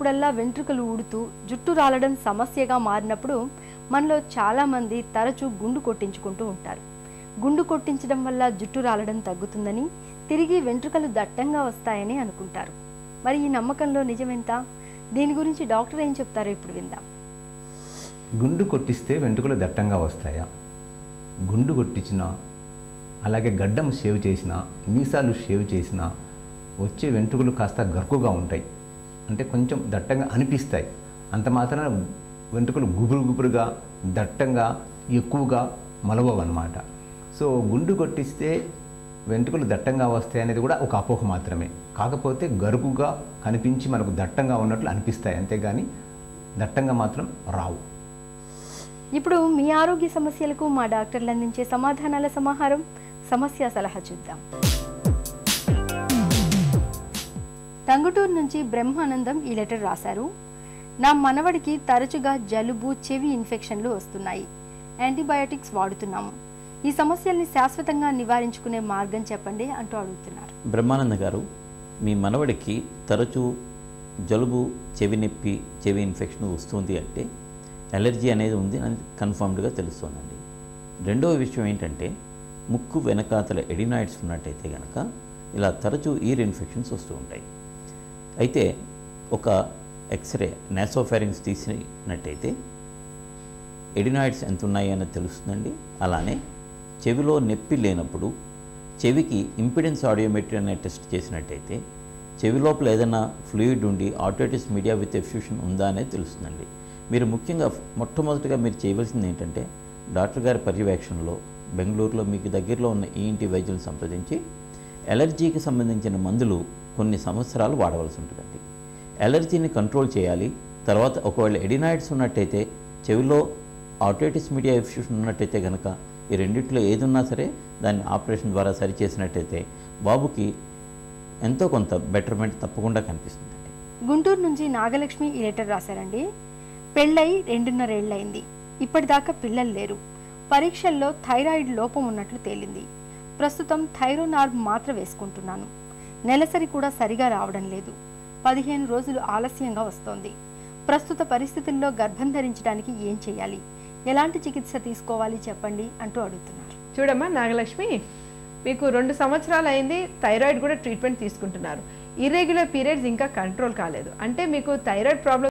ఇప్పుడల్లా వెంట్రుకలు ఊడుతూ జుట్టు రాలడం సమస్యగా మారినప్పుడు మనలో చాలామంది తరచూ గుండు కొట్టించుకుంటూ ఉంటారు. గుండు కొట్టించడం వల్ల జుట్టు రాలడం తగ్గుతుందని తిరిగి వెంట్రుకలు దట్టంగా వస్తాయని అనుకుంటారు. మరి ఈ నమ్మకంలో నిజమెంత? దీని గురించి డాక్టర్ ఏం చెప్తారో ఇప్పుడు విందాం. గుండు కొట్టిస్తే వెంట్రుకలు దట్టంగా వస్తాయా? గుండు కొట్టించిన అలాగే గడ్డం షేవ్ చేసిన మీసాలు షేవ్ చేసిన వచ్చే వెంట్రుకలు కాస్త గరుకుగా ఉంటాయి. అంటే కొంచెం దట్టంగా అనిపిస్తాయి. అంత మాత్రాన వెంట్రుకలు గుబురు గుబురుగా దట్టంగా ఎక్కువగా మలవవు సో గుండు కొట్టిస్తే వెంట్రుకలు దట్టంగా వస్తాయి అనేది కూడా ఒక అపోహ మాత్రమే. కాకపోతే గరుకుగా కనిపించి మనకు దట్టంగా ఉన్నట్లు అనిపిస్తాయి. అంతేగాని దట్టంగా మాత్రం రావు. ఇప్పుడు మీ ఆరోగ్య సమస్యలకు మా డాక్టర్లు అందించే సమాధానాల సమాహారం సమస్య సలహా చూద్దాం. టంగుటూరు నుంచి బ్రహ్మానందం ఈ లెటర్ రాశారు. నా మనవడికి తరచుగా జలుబు చెవి ఇన్ఫెక్షన్లు వస్తున్నాయి. యాంటీబయాటిక్స్ వాడుతున్నాము ఈ సమస్యల్ని శాశ్వతంగా నివారించుకునే మార్గం చెప్పండి అంటూ అడుగుతున్నారు. బ్రహ్మానంద గారు మీ మనవడికి తరచూ జలుబు చెవి నొప్పి చెవి ఇన్ఫెక్షన్ వస్తుంది అంటే ఎలర్జీ అనేది ఉంది అని కన్ఫర్మ్డ్గా తెలుస్తోందండి. రెండవ విషయం ఏంటంటే ముక్కు వెనకాతల ఎడినాయిడ్స్ ఉన్నట్టయితే కనుక ఇలా తరచూ ఈర్ ఇన్ఫెక్షన్స్ వస్తూ ఉంటాయి. అయితే ఒక ఎక్స్రే నాసోఫారింగ్స్ తీసినట్టయితే ఎడినాయిడ్స్ ఎంత ఉన్నాయి అన్నది తెలుస్తుందండి. అలానే చెవిలో నొప్పి లేనప్పుడు చెవికి ఇంపిడెన్స్ ఆడియోమెట్రీ అనే టెస్ట్ చేసినట్టయితే చెవి లోపల ఏదైనా ఫ్లూయిడ్ ఉండి ఆటోటిస్ మీడియా విత్ ఎఫ్యూషన్ ఉందా అనేది తెలుస్తుందండి. మీరు ముఖ్యంగా మొట్టమొదటిగా మీరు చేయవలసింది ఏంటంటే డాక్టర్ గారి పర్యవేక్షణలో బెంగళూరులో మీకు దగ్గరలో ఉన్న ఈఎన్టీ వైద్యులను సంప్రదించి ఎలర్జీకి సంబంధించిన మందులు కొన్ని సంవత్సరాలు వాడవలసి ఉంటుందండి. ఎలర్జీని కంట్రోల్ చేయాలి. తర్వాత ఒకవేళ ఎడినాయిడ్స్ ఉన్నట్టయితే చెవిలో ఆటోటిస్ మీడియా ఎఫ్యూషన్ ఉన్నట్టయితే కనుక ఈ రెండిట్లో ఏదున్నా సరే దాన్ని ఆపరేషన్ ద్వారా సరిచేసినట్టయితే బాబుకి ఎంతో కొంత బెటర్మెంట్ తప్పకుండా కనిపిస్తుందండి. గుంటూరు నుంచి నాగలక్ష్మి ఈ లెటర్ రాశారండి. పెళ్ళై రెండున్నరేళ్ళయింది ఇప్పటిదాకా పిల్లలు లేరు. పరీక్షల్లో థైరాయిడ్ లోపం ఉన్నట్లు తేలింది. ప్రస్తుతం థైరోనార్మ్ మాత్ర వేసుకుంటున్నాను. నెలసరి కూడా సరిగా రావడం లేదు. పదిహేను రోజులు ఆలస్యంగా వస్తోంది. ప్రస్తుత పరిస్థితుల్లో గర్భం ధరించడానికి ఏం చేయాలి? ఎలాంటి చికిత్స తీసుకోవాలి చెప్పండి అంటూ అడుగుతున్నారు. చూడమ్మా నాగలక్ష్మి మీకు రెండు సంవత్సరాలు అయింది థైరాయిడ్ కూడా ట్రీట్మెంట్ తీసుకుంటున్నారు. ఇర్రెగ్యులర్ పీరియడ్స్ ఇంకా కంట్రోల్ కాలేదు. అంటే మీకు థైరాయిడ్ ప్రాబ్లం